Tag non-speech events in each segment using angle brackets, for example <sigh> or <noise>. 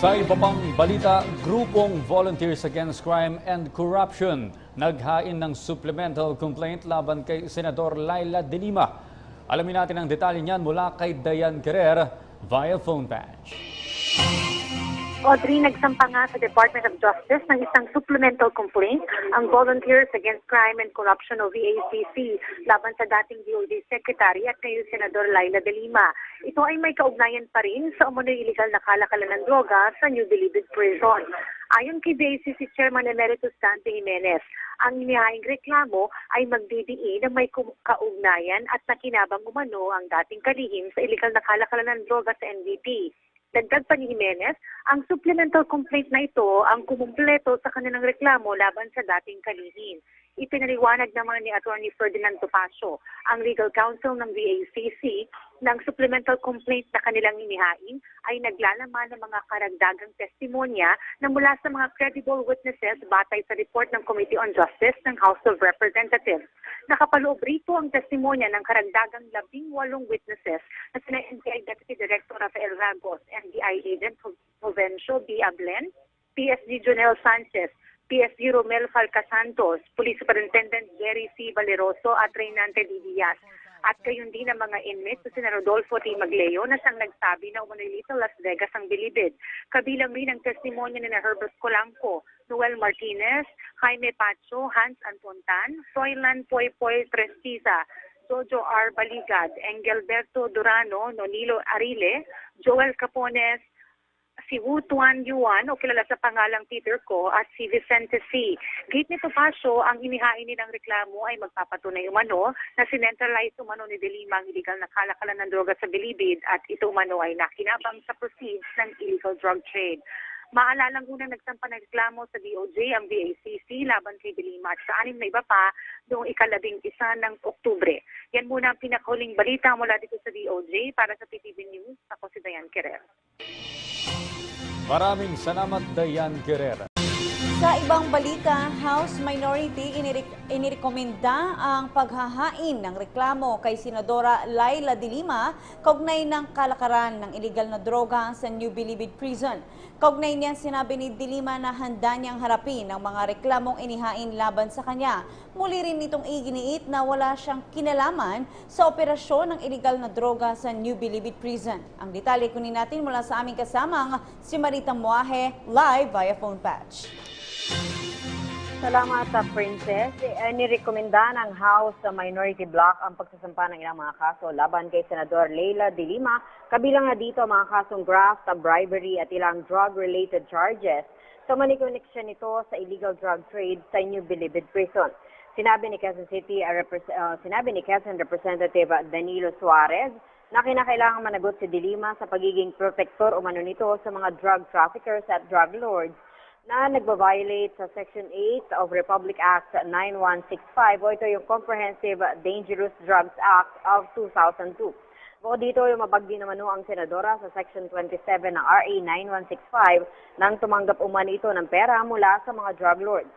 Sa iba pang balita, grupong Volunteers Against Crime and Corruption naghain ng supplemental complaint laban kay Senador Laila De Lima. Alamin natin ang detalye niyan mula kay Dayan Guerrer via phone patch. Audrey, nagsampa nga sa Department of Justice ng isang supplemental complaint ang Volunteers Against Crime and Corruption o VACC laban sa dating DOJ Secretary at ngayon Senador Laila de Lima. Ito ay may kaugnayan pa rin sa umunoy illegal na kalakalan ng droga sa New Bilibid Prison. Ayon kay VACC Chairman Emeritus Dante Jimenez, ang inihaing reklamo ay magdidiin na may kaugnayan at nakinabang umano ang dating kalihim sa illegal na kalakalan ng droga sa NBP. Dagdag pa ni Jimenez, ang supplemental complaint na ito ang kumumpleto sa kanilang reklamo laban sa dating kalihim. Ipinaliwanag naman ni Attorney Ferdinand Topacio, ang legal counsel ng VACC, ng supplemental complaint na kanilang inihain ay naglalaman ng mga karagdagang testimonya na mula sa mga credible witnesses batay sa report ng Committee on Justice ng House of Representatives. Nakapaloob rito ang testimonya ng karagdagang labing walong witnesses na sina NBI Deputy Director Rafael Ragos, NBI Agent Provencio B. Ablen, PSG Jonel Sanchez, PSG Romel Falcasantos, Police Superintendent Jerry C. Valeroso at Reynante D. Diaz. At gayon din ang mga inmates na sina Rodolfo T. Magleo na siyang nagsabi na umano'y Little Las Vegas ang bilibid. Kabilang rin ang testimonya ni Herbert Colanco, Noel Martinez, Jaime Pacho, Hans Antontan, Froilan Poy Poy Prestiza, Jojo R. Baligad, Engelberto Durano, Nonilo Arile, Joel Capones, si Wu Tuan Yuan o kilala sa pangalang Peter Ko at si Vicente C. Gate ni Topacio, ang inihain nilang reklamo ay magpapatunay umano na sinentralize umano ni De Lima ang illegal na kalakalan ng droga sa Bilibid at ito umano ay nakinabang sa proceeds ng illegal drug trade. Maalalang unang nagsampa ng reklamo sa DOJ ang VACC laban kay De Lima at sa anim na iba pa noong ikalabing isa ng Oktubre. Yan muna ang pinakahuling balita mula dito sa DOJ para sa PTV News. Ako si Diane Querer. Maraming salamat Dayan Guerrer. Sa ibang balita, House Minority inirek- inirekomenda ang paghahain ng reklamo kay Senadora Laila de Lima kaugnay ng kalakaran ng iligal na droga sa New Bilibid Prison. Kaugnay niya sinabi ni de Lima na handa niyang harapin ang mga reklamong inihain laban sa kanya. Muli rin nitong iginiit na wala siyang kinalaman sa operasyon ng iligal na droga sa New Bilibid Prison. Ang detalye kunin natin mula sa aming kasamang si Marita Muahe live via phone patch. Salamat sa Princess. Eh, nirekomenda ng House sa Minority Bloc ang pagsasampa ng ilang mga kaso laban kay Senador Leila de Lima. Kabilang na dito mga kasong graft, bribery at ilang drug-related charges. So manikoneksyon nito sa illegal drug trade sa New Bilibid Prison. Sinabi ni Quezon City, uh, uh, sinabi ni Quezon Representative Danilo Suarez na kinakailangan managot si De Lima sa pagiging protector umano nito sa mga drug traffickers at drug lords na nagbabiolate sa Section 8 of Republic Act 9165 o ito yung Comprehensive Dangerous Drugs Act of 2002. Bukod dito, lumabag din naman ang senadora sa Section 27 ng RA 9165 nang tumanggap umano ito ng pera mula sa mga drug lords.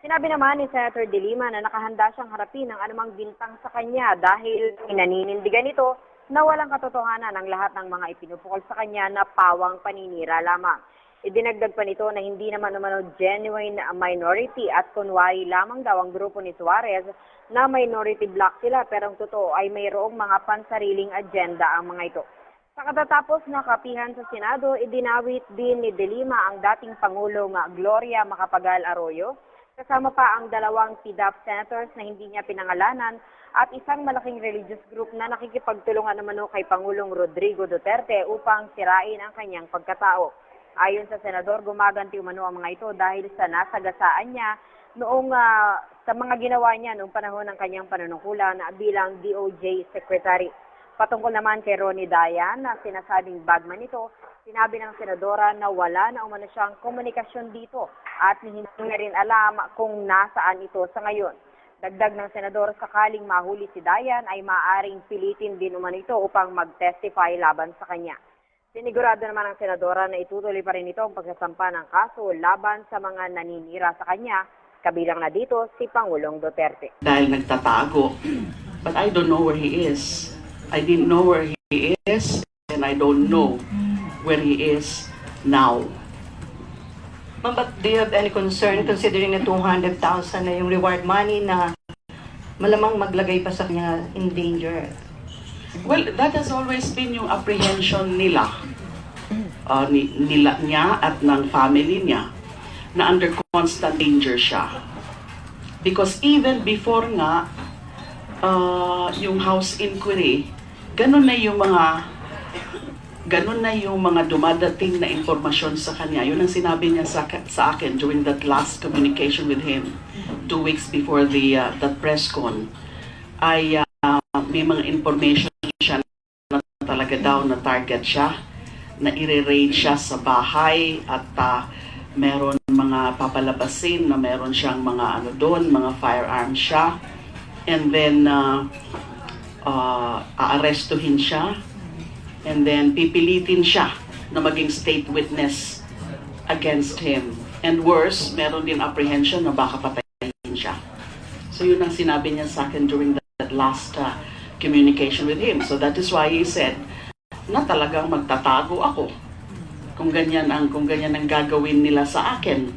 Sinabi naman ni Senator De Lima na nakahanda siyang harapin ang anumang bintang sa kanya dahil inaninindigan ito na walang katotohanan ang lahat ng mga ipinupukol sa kanya na pawang paninira lamang. Idinagdag pa nito na hindi naman umano genuine minority at kunwari lamang daw ang grupo ni Suarez na minority block sila pero ang totoo ay mayroong mga pansariling agenda ang mga ito. Sa katatapos na kapihan sa Senado, idinawit din ni De Lima ang dating Pangulong Gloria Macapagal Arroyo, kasama pa ang dalawang PDAP senators na hindi niya pinangalanan at isang malaking religious group na nakikipagtulungan naman kay Pangulong Rodrigo Duterte upang sirain ang kanyang pagkatao. Ayon sa senador, gumaganti umano ang mga ito dahil sa nasagasaan niya noong ah, sa mga ginawa niya noong panahon ng kanyang panunungkulan bilang DOJ Secretary. Patungkol naman kay Ronnie Dayan na sinasabing bagman ito, sinabi ng senadora na wala na umano siyang komunikasyon dito at hindi na rin alam kung nasaan ito sa ngayon. Dagdag ng senador, sakaling mahuli si Dayan ay maaaring pilitin din umano ito upang mag-testify laban sa kanya. Sinigurado naman ng senadora na itutuloy pa rin ito ang pagsasampa ng kaso laban sa mga naninira sa kanya, kabilang na dito si Pangulong Duterte. dahil nagtatago. But I don't know where he is. I didn't know where he is and I don't know where he is now. Ma'am, but do you have any concern considering na 200,000 na yung reward money na malamang maglagay pa sa kanya in danger? Well, that has always been yung apprehension nila. Uh, ni, nila niya at ng family niya na under constant danger siya. Because even before nga uh, yung house inquiry, ganun na yung mga ganun na yung mga dumadating na informasyon sa kanya. Yun ang sinabi niya sa, sa akin during that last communication with him two weeks before the uh, that press con ay uh, may mga information daw na target siya na i-raid siya sa bahay at uh, meron mga papalabasin na meron siyang mga ano doon, mga firearms siya and then uh, uh, aarestuhin siya and then pipilitin siya na maging state witness against him. And worse, meron din apprehension na baka patayin siya. So yun ang sinabi niya sa akin during that, that last uh, communication with him. So that is why he said na talagang magtatago ako kung ganyan ang kung ganyan ang gagawin nila sa akin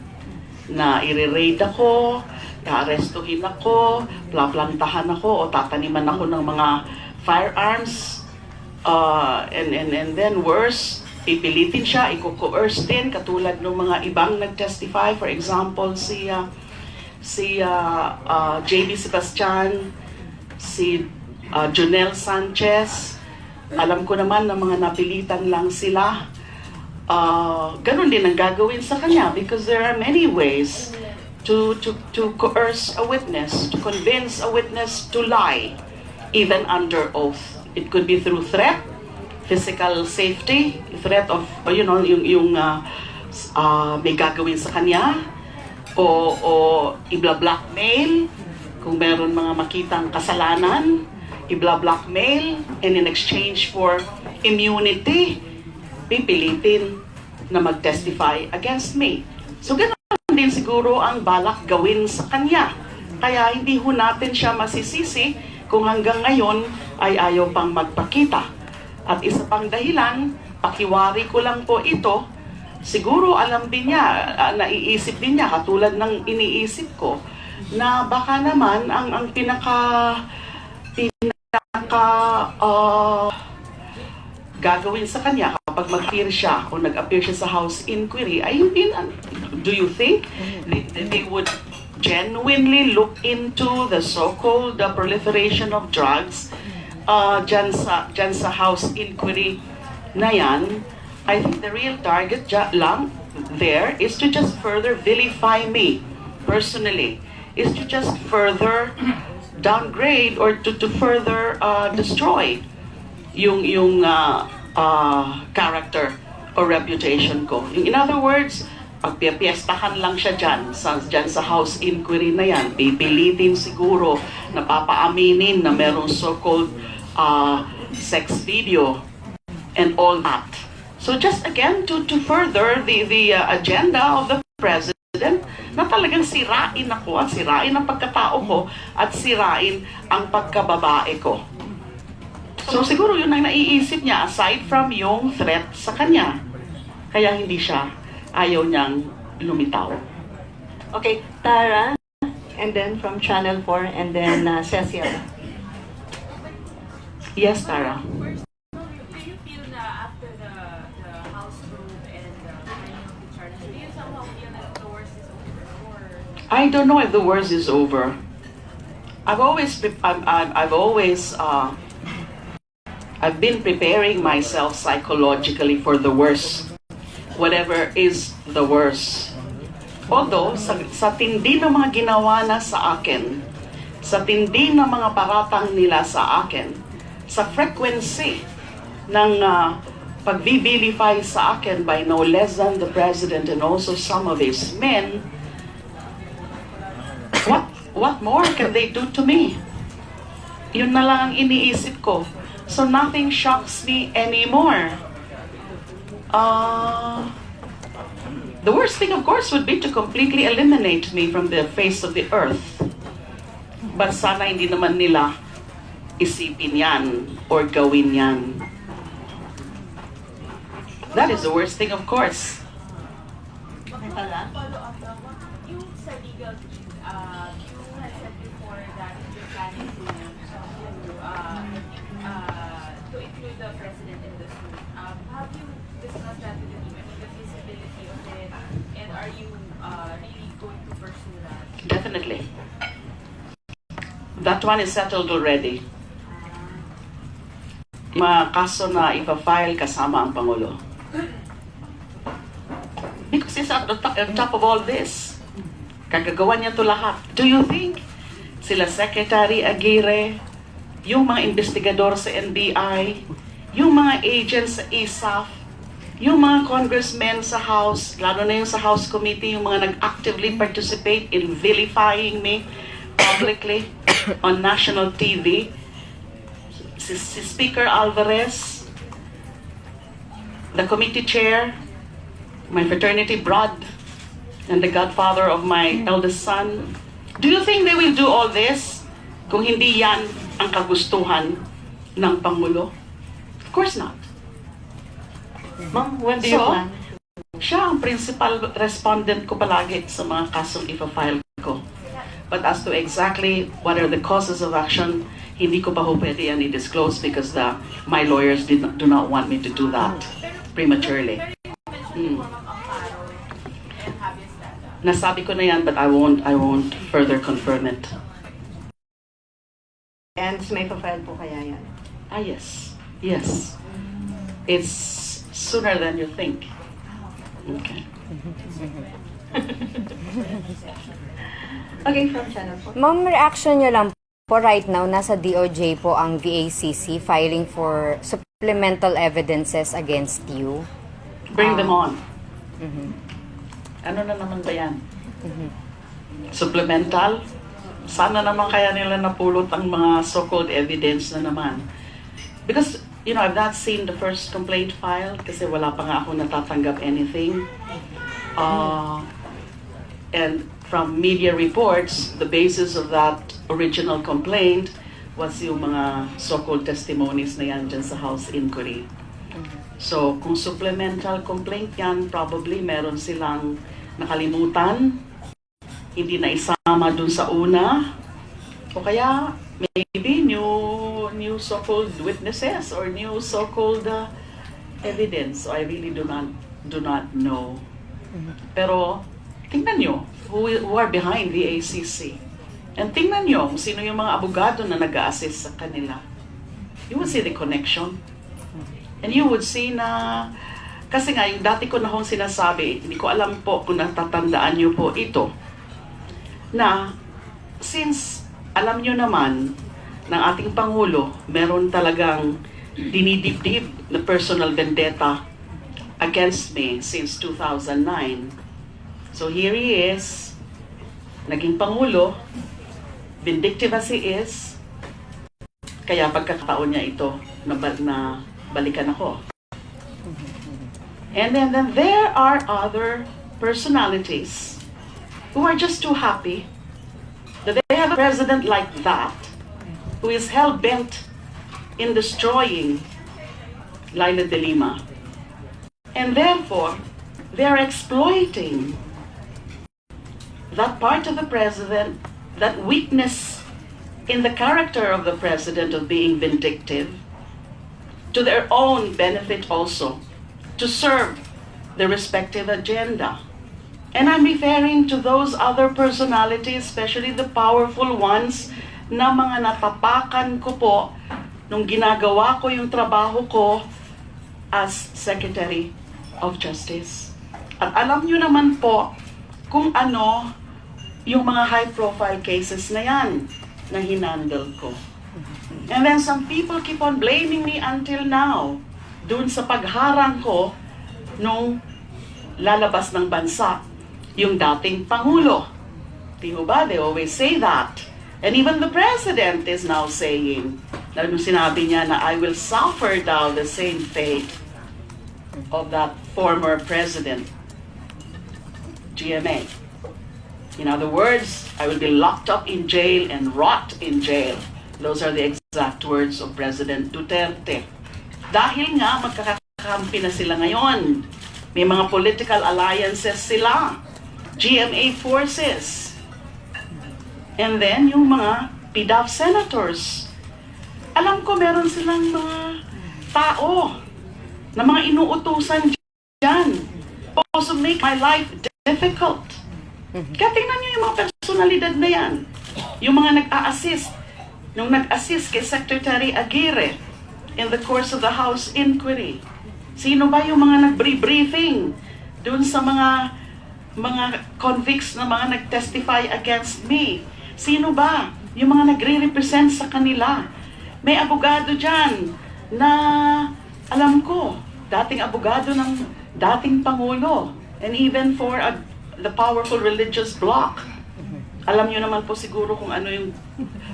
na i-raid ako, kaarestuhin ako, plaplantahan ako o tataniman ako ng mga firearms uh, and, and, and then worse, pipilitin siya, iko-coerce din, katulad ng mga ibang nag-testify. For example, si, uh, si uh, uh, JB Sebastian, si uh, Jonel Sanchez. Alam ko naman na mga napilitan lang sila. Uh, ganun din ang gagawin sa kanya because there are many ways to, to, to coerce a witness, to convince a witness to lie, even under oath. It could be through threat, physical safety, threat of, uh, you know, yung, yung uh, uh, may gagawin sa kanya, o, o ibla-blackmail, kung meron mga makitang kasalanan, ibla-blackmail, and in exchange for immunity, pipilitin na mag-testify against me. So, ganun din siguro ang balak gawin sa kanya. Kaya hindi ho natin siya masisisi kung hanggang ngayon ay ayaw pang magpakita. At isa pang dahilan, pakiwari ko lang po ito, siguro alam din niya, ah, naiisip din niya, katulad ng iniisip ko, na baka naman ang, ang pinaka, pinaka, ah, gagawin sa kanya kapag mag-appear siya o nag-appear siya sa house inquiry ay hindi na, do you think they, they would genuinely look into the so-called uh, proliferation of drugs uh, dyan sa, dyan sa house inquiry na yan? I think the real target lang there is to just further vilify me personally is to just further downgrade or to, to further uh, destroy yung yung uh, uh, character or reputation ko. In other words, pagpipiestahan lang siya dyan sa, dyan sa house inquiry na yan, pipilitin siguro na papaaminin na merong so-called uh, sex video and all that. So just again, to, to further the, the uh, agenda of the president, na talagang sirain ako at sirain ang pagkatao ko at sirain ang pagkababae ko. So siguro yun ang naiisip niya aside from yung threat sa kanya. Kaya hindi siya ayaw niyang lumitaw. Okay, Tara, and then from Channel 4, and then uh, Cecil. Yes, Tara. Do you feel na after the the house group and the finding of the charges, do you somehow feel that the worst is over or I don't know if the worst is over. I've always, I've always, uh, I've been preparing myself psychologically for the worst, whatever is the worst. Although, sa, sa tindi ng mga ginawa na sa akin, sa tindi ng mga paratang nila sa akin, sa frequency ng uh, pagbibilify sa akin by no less than the President and also some of his men, what more can they do to me? Yun na lang ang iniisip ko. So nothing shocks me anymore. Uh, the worst thing, of course, would be to completely eliminate me from the face of the earth. But sana hindi naman nila isipin yan or gawin yan. That is the worst thing, of course. follow up That one is settled already. Mga kaso na ipa-file kasama ang Pangulo. Because he's at the top, on top of all this. Kagagawa niya to lahat. Do you think sila Secretary Aguirre, yung mga investigador sa NBI, yung mga agents sa ISAF, yung mga congressmen sa House, lalo na yung sa House Committee, yung mga nag-actively participate in vilifying me publicly on national TV, si, si Speaker Alvarez, the committee chair, my fraternity brod, and the godfather of my eldest son. Do you think they will do all this kung hindi yan ang kagustuhan ng Pangulo? Of course not. Ma'am, when do So, you plan? Siya ang principal respondent ko palagi sa mga kasong ipa-file. But as to exactly what are the causes of action, hindi ko pa ho pwede yan i-disclose because the, my lawyers did not, do not want me to do that prematurely. Mention form of amparo and habeas data. Nasabi ko na yan but I won't, I won't further confirm it. And may pa-file po kaya yan? Ah, yes. Yes. It's sooner than you think. Okay. <laughs> Okay, from channel po. Ma'am, reaction niyo lang po right now, nasa DOJ po ang VACC filing for supplemental evidences against you. Bring them on. Ano na naman ba yan? Supplemental? Sana naman kaya nila napulot ang mga so-called evidence na naman. Because, you know, I've not seen the first complaint filed kasi wala pa nga ako natatanggap anything. Uh, and from media reports, the basis of that original complaint was yung mga so-called testimonies na yan dyan sa House Inquiry. So, kung supplemental complaint yan, probably meron silang nakalimutan, hindi na isama dun sa una, o kaya maybe new new so-called witnesses or new so-called uh, evidence. So I really do not do not know. Pero tingnan nyo who, who are behind the ACC. And tingnan nyo kung sino yung mga abogado na nag-assist sa kanila. You will see the connection. And you would see na, kasi nga, yung dati ko na hong sinasabi, hindi ko alam po kung natatandaan nyo po ito, na since alam nyo naman ng ating Pangulo, meron talagang dinidibdib na personal vendetta against me since 2009. So here he is, naging Pangulo, vindictive as he is, kaya pagkakataon niya ito na, na balikan ako. And then, then there are other personalities who are just too happy that they have a president like that who is hell bent in destroying Laila de Lima. And therefore, they are exploiting that part of the president, that weakness in the character of the president of being vindictive, to their own benefit also, to serve the respective agenda. And I'm referring to those other personalities, especially the powerful ones, na mga natapakan ko po nung ginagawa ko yung trabaho ko as Secretary of Justice. At alam nyo naman po kung ano yung mga high-profile cases na yan na hinandle ko. And then some people keep on blaming me until now dun sa pagharang ko nung lalabas ng bansa yung dating Pangulo. Di ba? They always say that. And even the President is now saying, na nung sinabi niya na I will suffer daw the same fate of that former president, GMA. In other words, I will be locked up in jail and rot in jail. Those are the exact words of President Duterte. Dahil nga magkakakampi na sila ngayon, may mga political alliances sila, GMA forces, and then yung mga PDAF senators. Alam ko meron silang mga tao na mga inuutusan dyan. To make my life difficult. Kaya tingnan nyo yung mga personalidad na yan. Yung mga nag-a-assist. Nung nag-assist kay Secretary Aguirre in the course of the House inquiry. Sino ba yung mga nag-briefing dun sa mga mga convicts na mga nag-testify against me? Sino ba yung mga nagre-represent sa kanila? May abogado dyan na alam ko, dating abogado ng dating Pangulo and even for a, the powerful religious bloc. Alam niyo naman po siguro kung ano yung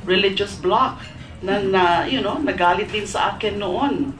religious bloc na, na you know, nagalit din sa akin noon